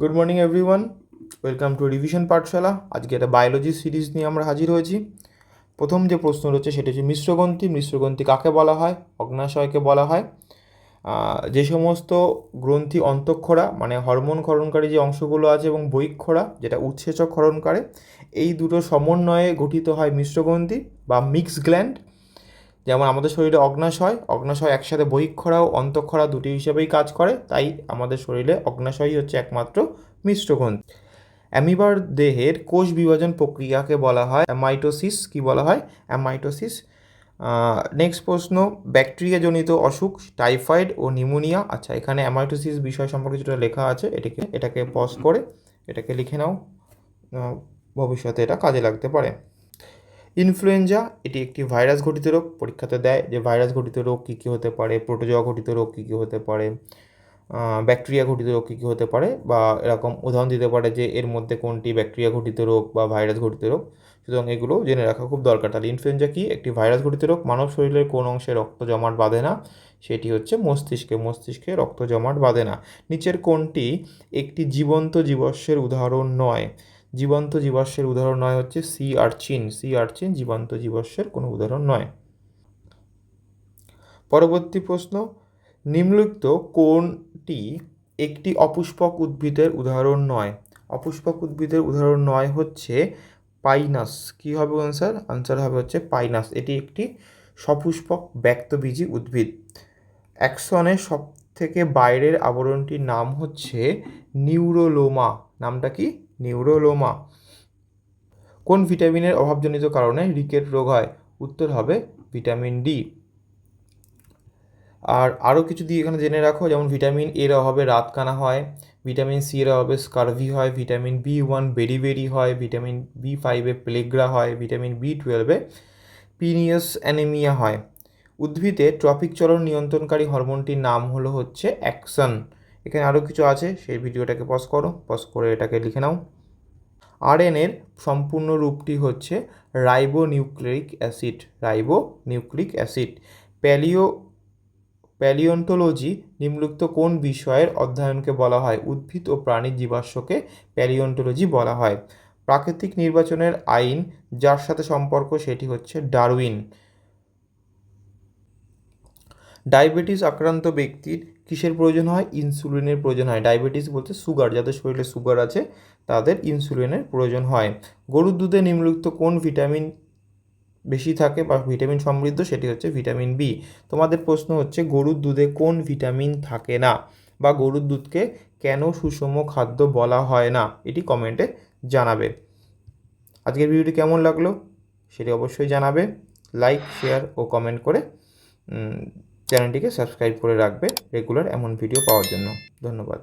Good morning everyone welcome to revision Pathshala আজকে একটা biology series নিয়ে আমরা হাজির হয়েছি। প্রথম যে প্রশ্ন রয়েছে সেটা হচ্ছে মিশ্রগ্রন্থি মিশ্রগ্রন্থি কাকে বলা হয়? অগ্নাশয়কে বলা হয়। যে সমস্ত গ্রন্থি অন্তঃক্ষরা মানে হরমোন ক্ষরণকারী যে অংশগুলো আছে এবং বহিক্ষরা, যেটা উৎসেচক ক্ষরণ করে এই দুটো সমন্বয়ে গঠিত হয় মিশ্রগ্রন্থি বা মিক্স গ্ল্যান্ড যেমন আমাদের শরীরে অগ্নাশয় অগ্নাশয় একসাথে বহিক্ষরা ও অন্তঃক্ষরা দুটি হিসেবেই কাজ করে, তাই আমাদের শরীরে অগ্নাশয়ই হচ্ছে একমাত্র মিশ্রগ্রন্থি অ্যামিবার দেহের কোষ বিভাজন প্রক্রিয়াকে বলা হয় অ্যামাইটোসিস। কি বলা হয়? অ্যামাইটোসিস নেক্সট প্রশ্ন ব্যাকটেরিয়াজনিত অসুখ টাইফয়েড ও নিউমোনিয়া আচ্ছা এখানে অ্যামাইটোসিস বিষয় সম্পর্কে যেটা লেখা আছে, এটাকে এটাকে পজ করে, এটাকে লিখে নাও ভবিষ্যতে এটা কাজে লাগতে পারে। ইনফ্লুয়েঞ্জা, এটি একটি ভাইরাস ঘটিত রোগ, পরীক্ষাতে দেয় যে ভাইরাস ঘটিত রোগ কী কী হতে পারে, প্রোটোজোয়া ঘটিত রোগ কী কী হতে পারে ব্যাকটেরিয়া ঘটিত রোগ কী কী হতে পারে, বা এরকম উদাহরণ দিতে পারে যে এর মধ্যে কোনটি ব্যাকটেরিয়া ঘটিত রোগ বা ভাইরাস ঘটিত রোগ। সুতরাং এগুলো জেনে রাখা খুব দরকার। তাহলে ইনফ্লুয়েঞ্জা কি? একটি ভাইরাস ঘটিত রোগ। মানব শরীরের কোন অংশে রক্ত জমাট বাঁধে না, সেটি হচ্ছে মস্তিষ্কে। মস্তিষ্কে রক্ত জমাট বাঁধে না। নিচের কোনটি একটি জীবন্ত জীবাশ্মের উদাহরণ নয়। জীবন্ত জীবাশ্মের উদাহরণ নয় হচ্ছে সি আর্চিন সি আর্চিন জীবন্ত জীবাশ্মের কোনো উদাহরণ নয়। পরবর্তী প্রশ্ন নিম্নলিখিত কোনটি একটি অপুষ্পক উদ্ভিদের উদাহরণ নয়। অপুষ্পক উদ্ভিদের উদাহরণ নয় হচ্ছে পাইনাস। কি হবে আনসার আনসার হবে হচ্ছে পাইনাস। এটি একটি সপুষ্পক ব্যক্তবীজী উদ্ভিদ। অ্যাক্সনের সব থেকে বাইরের আবরণটির নাম হচ্ছে নিউরোলোমা। নামটা কি? নিউরোলোমা। কোন ভিটামিনের অভাবজনিত কারণে রিকেট রোগ হয়? উত্তর হবে ভিটামিন ডি। আর আরও কিছু দিয়ে এখানে জেনে রাখো, যেমন ভিটামিন এর অভাবে রাতকানা হয়, ভিটামিন সি এর অভাবে স্কারভি হয়, ভিটামিন বি ওয়ান বেরিবেরি হয়, ভিটামিন বি ফাইভে প্লেগ্রা হয়, ভিটামিন বি টুয়েলভে পিনিয়াস অ্যানিমিয়া হয়। উদ্ভিদে ট্রপিক চলন নিয়ন্ত্রণকারী হরমোনটির নাম হলো হচ্ছে অ্যাকশন। এখানে আরও কিছু আছে, সেই ভিডিওটাকে পজ করো পজ করে এটাকে লিখে নাও। আরএনএর সম্পূর্ণ রূপটি হচ্ছে ribo acid ribo nucleic acid. Paleo, paleontology নিম্নলিখিত কোন বিষয়ের অধ্যয়নকে বলা হয়? উদ্ভিদ ও প্রাণীর জীবাশ্মকে প্যালিওন্টোলজি বলা হয়। প্রাকৃতিক নির্বাচনের আইন, যার সাথে সম্পর্ক সেটি হচ্ছে ডারউইন। ডায়াবেটিস আক্রান্ত ব্যক্তির কিসের প্রয়োজন হয়? ইনসুলিনের প্রয়োজন হয়। ডায়াবেটিস বলতে সুগার, যাদের শরীরে সুগার আছে, তাদের ইনসুলিনের প্রয়োজন হয়। গরুর দুধে নিম্নলিখিত কোন ভিটামিন বেশি থাকে বা ভিটামিন সমৃদ্ধ? সেটি হচ্ছে ভিটামিন বি। তোমাদের প্রশ্ন হচ্ছে, গরুর দুধে কোন ভিটামিন থাকে না বা গরুর দুধকে কেন সুষম খাদ্য বলা হয় না? এটি কমেন্টে জানাবে। আজকের ভিডিওটি কেমন লাগল? সেটি অবশ্যই জানাবে। লাইক, শেয়ার ও কমেন্ট করে চ্যানেলটিকে সাবস্ক্রাইব করে রাখবে রেগুলার এমন ভিডিও পাওয়ার জন্য। ধন্যবাদ।